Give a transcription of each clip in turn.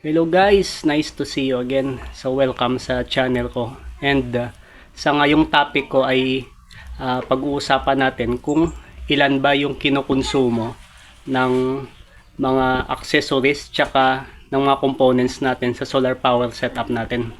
Hello guys, nice to see you again. So welcome sa channel ko. And uh, sa ngayong topic ko ay uh, pag-uusapan natin kung ilan ba yung kinukonsumo ng mga accessories tsaka ng mga components natin sa solar power setup natin.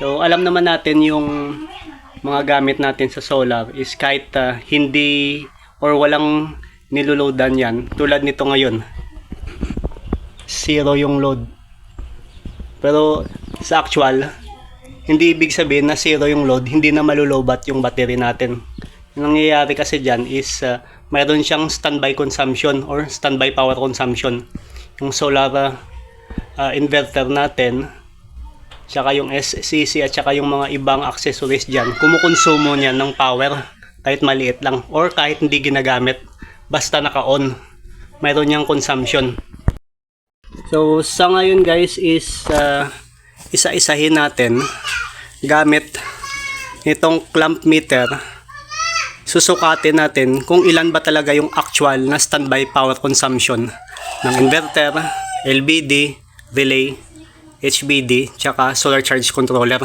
So alam naman natin yung mga gamit natin sa solar is kahit uh, hindi or walang niloloadan yan tulad nito ngayon zero yung load. Pero sa actual, hindi ibig sabihin na zero yung load, hindi na malulobat yung battery natin. Yung nangyayari kasi dyan is uh, mayroon siyang standby consumption or standby power consumption. Yung solar uh, uh, inverter natin, tsaka yung SCC at tsaka yung mga ibang accessories dyan, kumukonsumo niya ng power kahit maliit lang or kahit hindi ginagamit basta naka-on mayroon niyang consumption So sa ngayon guys is uh, isa-isahin natin gamit itong clamp meter. Susukatin natin kung ilan ba talaga yung actual na standby power consumption ng inverter, LBD, relay, HBD, tsaka solar charge controller.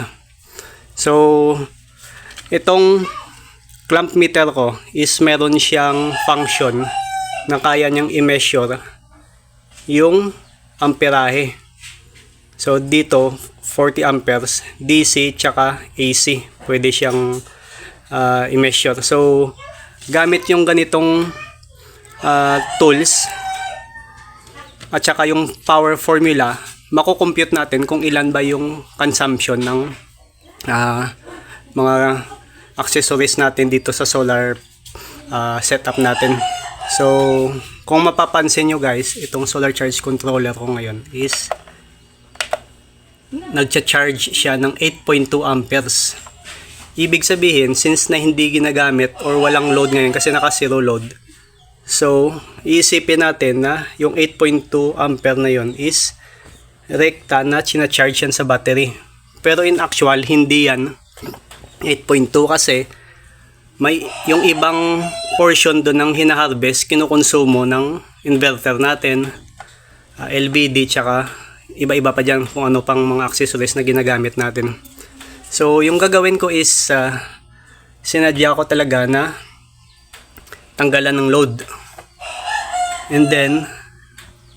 So itong clamp meter ko is meron siyang function na kaya niyang i-measure yung amperahe. So dito 40 amperes DC tsaka AC pwede siyang uh, i-measure. So gamit yung ganitong uh, tools at saka yung power formula mako-compute natin kung ilan ba yung consumption ng uh, mga accessories natin dito sa solar uh, setup natin. So, kung mapapansin nyo guys, itong solar charge controller ko ngayon is nagcha-charge siya ng 8.2 amperes. Ibig sabihin, since na hindi ginagamit or walang load ngayon kasi naka zero load, so iisipin natin na yung 8.2 ampere na yon is rekta na charge yan sa battery. Pero in actual, hindi yan 8.2 kasi may yung ibang portion doon ng hinaharvest kinukonsumo ng inverter natin uh, LVD tsaka iba-iba pa dyan kung ano pang mga accessories na ginagamit natin. So yung gagawin ko is uh, sinadya ko talaga na tanggalan ng load. And then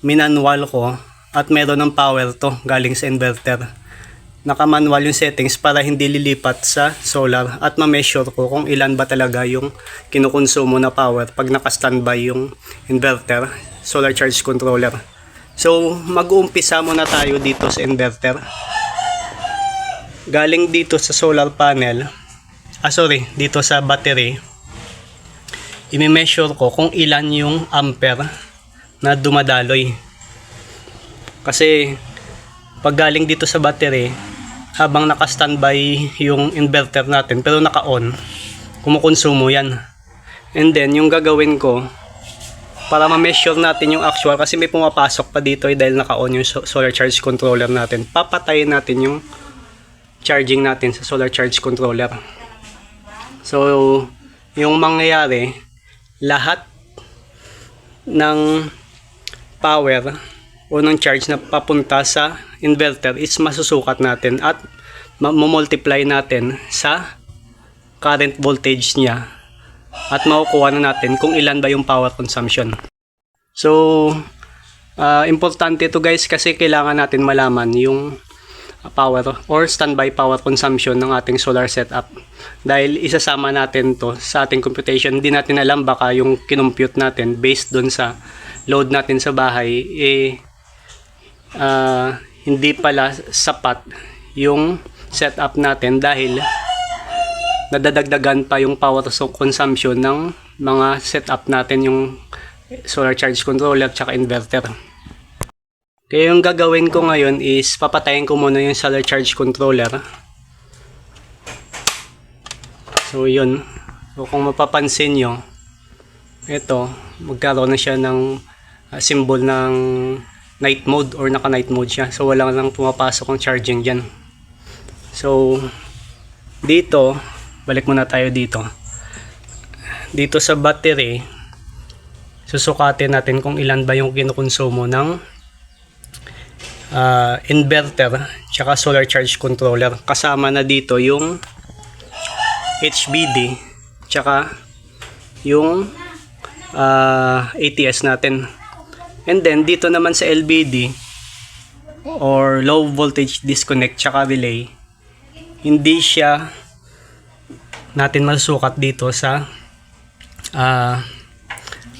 minanwal ko at meron ng power to galing sa inverter naka-manual yung settings para hindi lilipat sa solar at ma-measure ko kung ilan ba talaga yung kinukonsumo na power pag naka-standby yung inverter, solar charge controller. So, mag-uumpisa muna tayo dito sa inverter. Galing dito sa solar panel, ah sorry, dito sa battery, imi-measure ko kung ilan yung ampere na dumadaloy. Kasi, pag galing dito sa battery, habang naka-standby yung inverter natin pero naka-on kumukonsumo yan. And then yung gagawin ko para ma-measure natin yung actual kasi may pumapasok pa dito eh, dahil naka-on yung solar charge controller natin. Papatayin natin yung charging natin sa solar charge controller. So yung mangyayari lahat ng power o ng charge na papunta sa inverter is masusukat natin at mamultiply natin sa current voltage niya at makukuha na natin kung ilan ba yung power consumption. So, uh, importante to guys kasi kailangan natin malaman yung power or standby power consumption ng ating solar setup. Dahil isasama natin to sa ating computation, hindi natin alam baka yung kinompute natin based dun sa load natin sa bahay, eh, uh, hindi pala sapat yung setup natin dahil nadadagdagan pa yung power consumption ng mga setup natin yung solar charge controller at inverter. Kaya yung gagawin ko ngayon is papatayin ko muna yung solar charge controller. So yun. So kung mapapansin nyo, ito, magkaroon na siya ng uh, symbol ng night mode or naka night mode siya. So wala nang pumapasok ang charging diyan. So dito, balik muna tayo dito. Dito sa battery, susukatin natin kung ilan ba yung kinukonsumo ng ah, inverter tsaka solar charge controller. Kasama na dito yung HBD tsaka yung ah, ATS natin. And then dito naman sa LBD or low voltage disconnect tsaka relay hindi siya natin masukat dito sa ah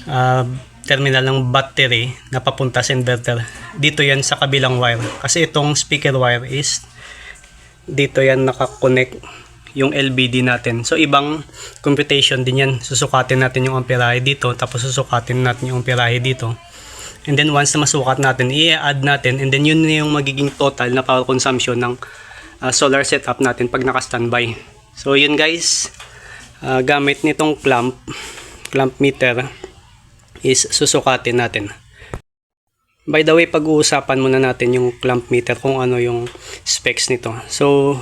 ah, terminal ng battery na papunta sa inverter. Dito yan sa kabilang wire. Kasi itong speaker wire is dito yan nakakonect yung LBD natin. So ibang computation din yan. Susukatin natin yung amperahe dito tapos susukatin natin yung amperahe dito. And then once na masukat natin, i-add natin and then yun na yung magiging total na power consumption ng uh, solar setup natin pag naka-standby. So yun guys, uh, gamit nitong clamp, clamp meter is susukatin natin. By the way, pag-uusapan muna natin yung clamp meter kung ano yung specs nito. So,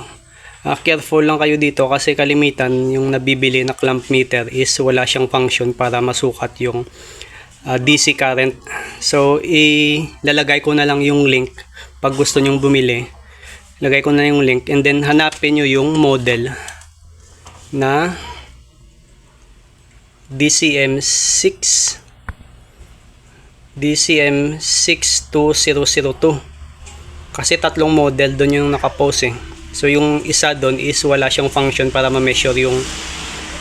uh, careful lang kayo dito kasi kalimitan yung nabibili na clamp meter is wala siyang function para masukat yung uh, DC current. So, ilalagay ko na lang yung link pag gusto nyong bumili. Lagay ko na yung link and then hanapin nyo yung model na DCM6 DCM 62002 kasi tatlong model doon yung nakapost eh. So yung isa doon is wala siyang function para ma-measure yung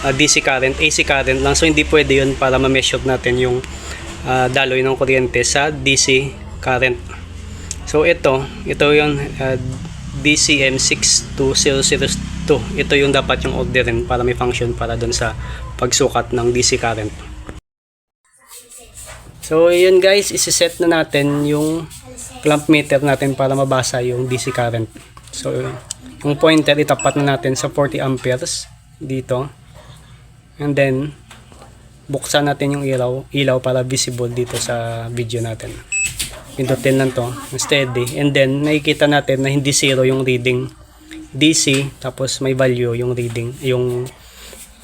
uh, DC current, AC current lang. So hindi pwede yun para ma-measure natin yung uh, daloy ng kuryente sa DC current. So ito, ito yung uh, DCM 62002. Ito yung dapat yung orderin para may function para doon sa pagsukat ng DC current. So, yun guys, isi-set na natin yung clamp meter natin para mabasa yung DC current. So, yung pointer itapat na natin sa 40 amperes dito. And then, buksan natin yung ilaw, ilaw para visible dito sa video natin. Pindutin lang to, steady. And then, nakikita natin na hindi zero yung reading DC, tapos may value yung reading, yung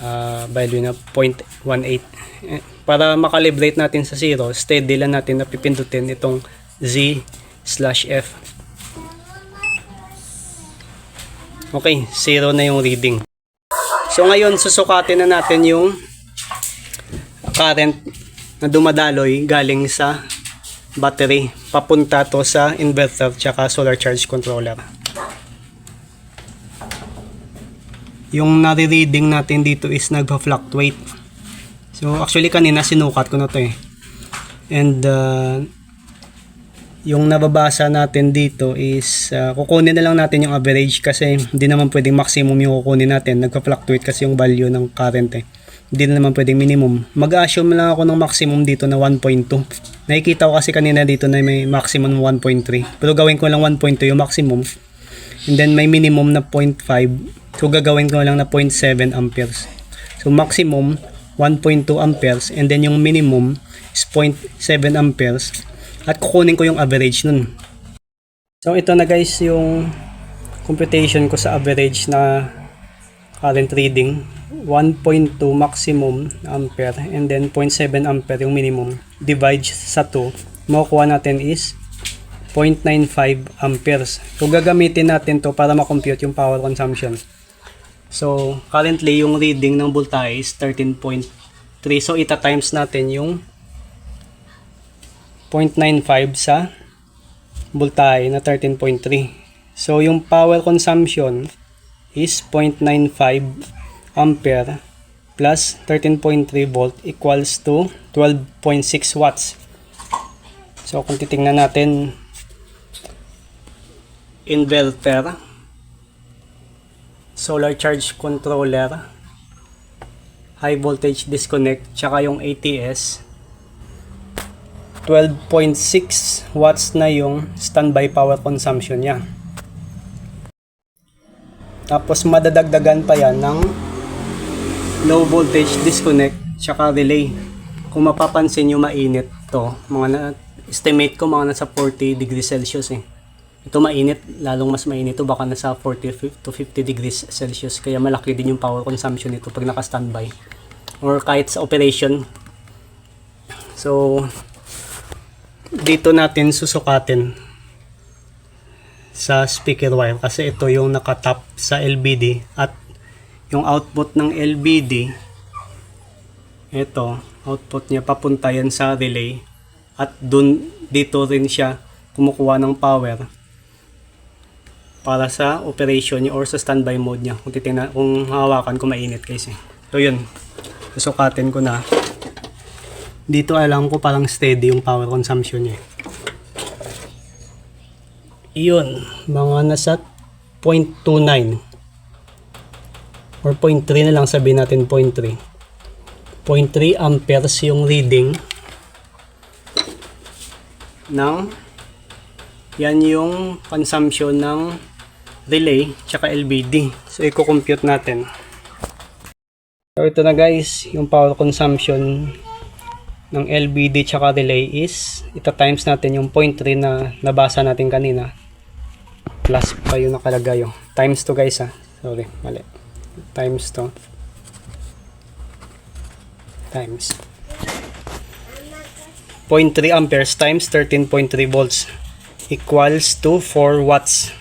uh, value na 0.18 Eh, para makalibrate natin sa 0 steady lang natin na pipindutin itong Z slash F okay 0 na yung reading so ngayon susukatin na natin yung current na dumadaloy galing sa battery papunta to sa inverter tsaka solar charge controller yung nare-reading natin dito is nagpa-fluctuate. So actually kanina sinukat ko na to eh. And uh, yung nababasa natin dito is uh, kukunin na lang natin yung average kasi hindi naman pwedeng maximum yung kukunin natin. Nagpa-fluctuate kasi yung value ng current eh. Hindi na naman pwedeng minimum. Mag-assume lang ako ng maximum dito na 1.2. Nakikita ko kasi kanina dito na may maximum 1.3. Pero gawin ko lang 1.2 yung maximum. And then may minimum na 0.5 So gagawin ko lang na 0.7 amperes. So maximum 1.2 amperes and then yung minimum is 0.7 amperes at kukunin ko yung average nun. So ito na guys yung computation ko sa average na current reading 1.2 maximum ampere and then 0.7 ampere yung minimum divide sa 2 makukuha natin is 0.95 amperes. So gagamitin natin to para ma-compute yung power consumption. So, currently, yung reading ng voltage is 13.3. So, ita times natin yung 0.95 sa voltage na 13.3. So, yung power consumption is 0.95 ampere plus 13.3 volt equals to 12.6 watts. So, kung titingnan natin inverter solar charge controller, high voltage disconnect, tsaka yung ATS. 12.6 watts na yung standby power consumption niya. Tapos madadagdagan pa yan ng low voltage disconnect tsaka relay. Kung mapapansin nyo mainit to, mga na, estimate ko mga nasa 40 degrees Celsius eh. Ito mainit, lalong mas mainit ito baka nasa 40 to 50 degrees Celsius. Kaya malaki din yung power consumption nito pag naka-standby. Or kahit sa operation. So dito natin susukatin sa speaker wire kasi ito yung nakatap sa LBD at yung output ng LBD ito output niya papunta yan sa relay at dun dito rin siya kumukuha ng power para sa operation niya or sa standby mode niya. Kung titingnan kung hawakan ko mainit kasi. So yun. Susukatin ko na dito alam ko parang steady yung power consumption niya. Yun mga nasa 0.29 or 0.3 na lang sabihin natin 0.3 0.3 amperes yung reading ng yan yung consumption ng relay tsaka LBD so i-compute natin. So ito na guys yung power consumption ng LBD tsaka relay is ita times natin yung 0.3 na nabasa natin kanina. Plus pa yung nakalagay yung times to guys ha. Sorry mali. Times to. Times. 0.3 amperes times 13.3 volts equals to 4 watts.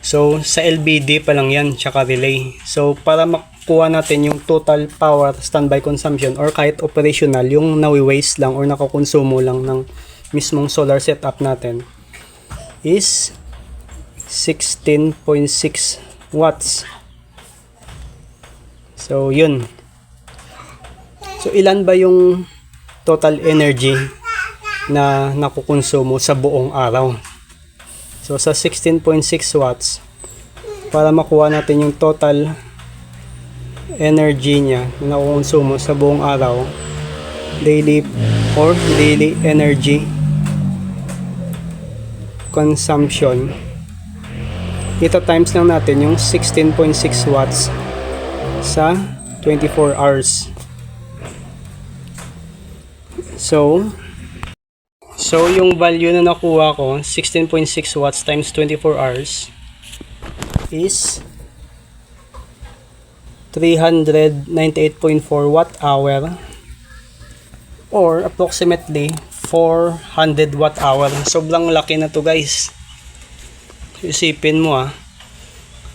So sa LBD pa lang yan tsaka relay so para makuha natin yung total power standby consumption or kahit operational yung nawi-waste lang or nakukonsumo lang ng mismong solar setup natin is 16.6 watts so yun So ilan ba yung total energy na nakukonsumo sa buong araw? So sa 16.6 watts para makuha natin yung total energy niya na nakukonsumo sa buong araw. Daily or daily energy consumption. Ito times lang natin yung 16.6 watts sa 24 hours. So, so yung value na nakuha ko, 16.6 watts times 24 hours is 398.4 watt hour or approximately 400 watt hour. Sobrang laki na to guys. Isipin mo ah.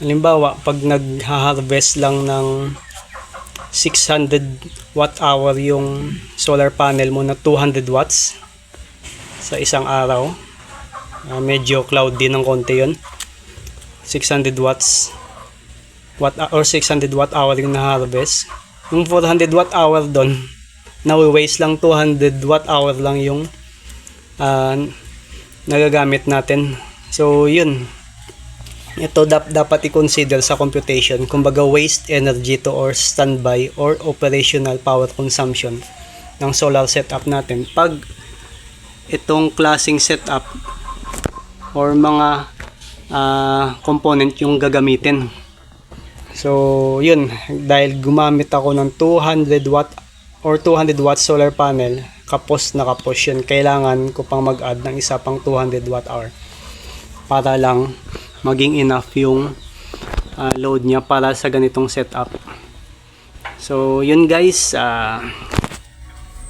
Halimbawa, pag nag-harvest lang ng 600 watt hour yung solar panel mo na 200 watts sa isang araw. Uh, medyo cloudy ng konti yun. 600 watts watt or 600 watt hour yung na-harvest. Yung 400 watt hour doon, nawi-waste lang 200 watt hour lang yung uh, nagagamit natin. So, yun ito dap dapat i-consider sa computation kumbaga waste energy to or standby or operational power consumption ng solar setup natin pag itong klaseng setup or mga uh, component yung gagamitin so yun dahil gumamit ako ng 200 watt or 200 watt solar panel kapos na kapos yun kailangan ko pang mag-add ng isa pang 200 watt hour para lang maging enough yung uh, load niya para sa ganitong setup. So, yun guys, uh,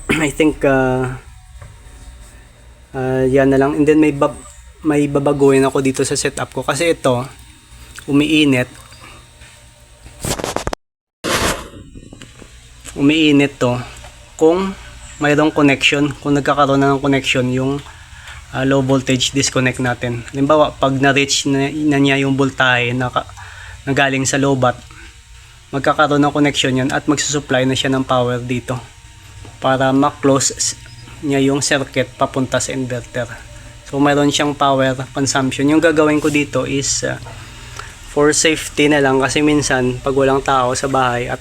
I think uh, uh, yan na lang. And then may bab may babaguhin ako dito sa setup ko kasi ito umiinit. Umiinit to kung mayroong connection, kung nagkakaroon na ng connection yung uh, low voltage disconnect natin. Halimbawa, pag na-reach na, na niya yung voltahe na, na galing sa low bat, magkakaroon ng connection yan at magsusupply na siya ng power dito para ma-close niya yung circuit papunta sa inverter. So, mayroon siyang power consumption. Yung gagawin ko dito is uh, for safety na lang kasi minsan pag walang tao sa bahay at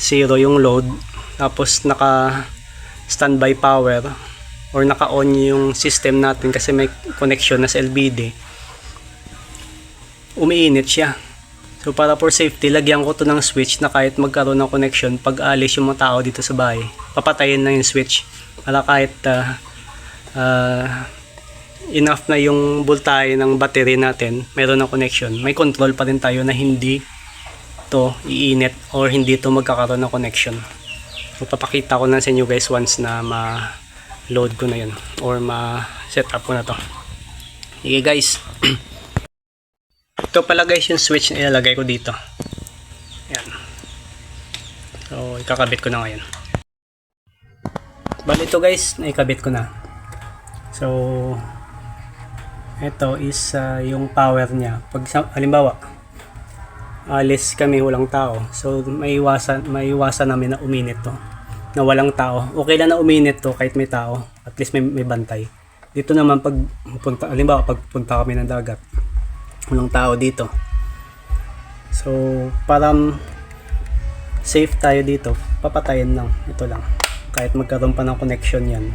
zero yung load tapos naka standby power or naka-on yung system natin kasi may connection na sa LBD umiinit siya. So para for safety lagyan ko to ng switch na kahit magkaroon ng connection pag alis yung mga tao dito sa bahay papatayin na yung switch. Para kahit uh, uh, enough na yung voltahe ng battery natin meron ng connection. May control pa rin tayo na hindi to iinit or hindi to magkakaroon ng connection so papakita ko na sa inyo guys once na ma load ko na yun or ma set up ko na to sige guys Ito pala guys yung switch na ilalagay ko dito. Yan. So, ikakabit ko na ngayon. Bali ito guys, naikabit ko na. So, ito is ah, yung power niya. Pag sa- halimbawa, alis kami walang tao. So, may iwasan, may iwasan namin na uminit to. Na walang tao. Okay lang na uminit to kahit may tao. At least may, may bantay. Dito naman pag punta, halimbawa pag punta kami ng dagat, walang tao dito. So, para safe tayo dito, papatayin lang. Ito lang. Kahit magkaroon pa ng connection yan.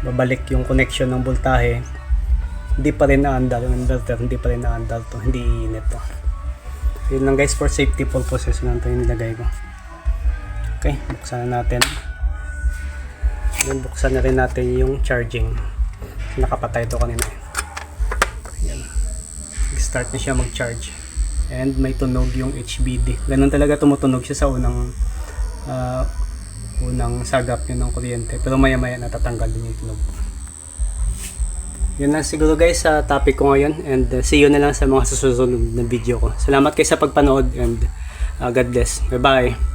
Babalik yung connection ng voltahe. Hindi pa rin naandar yung inverter. Hindi pa rin naandar to. Hindi iinit to. Yun lang guys for safety purposes lang ito yung nilagay ko. Okay, buksan na natin. Then buksan na rin natin yung charging. Nakapatay ito kanina. Ayan. Start na siya mag-charge. And may tunog yung HBD. Ganun talaga tumutunog siya sa unang ah, unang sagap yun ng kuryente. Pero maya maya natatanggal din yung tunog. Yun lang siguro guys sa topic ko ngayon. And uh, see you na lang sa mga susunod na video ko. Salamat kayo sa pagpanood and uh, God bless. Bye bye.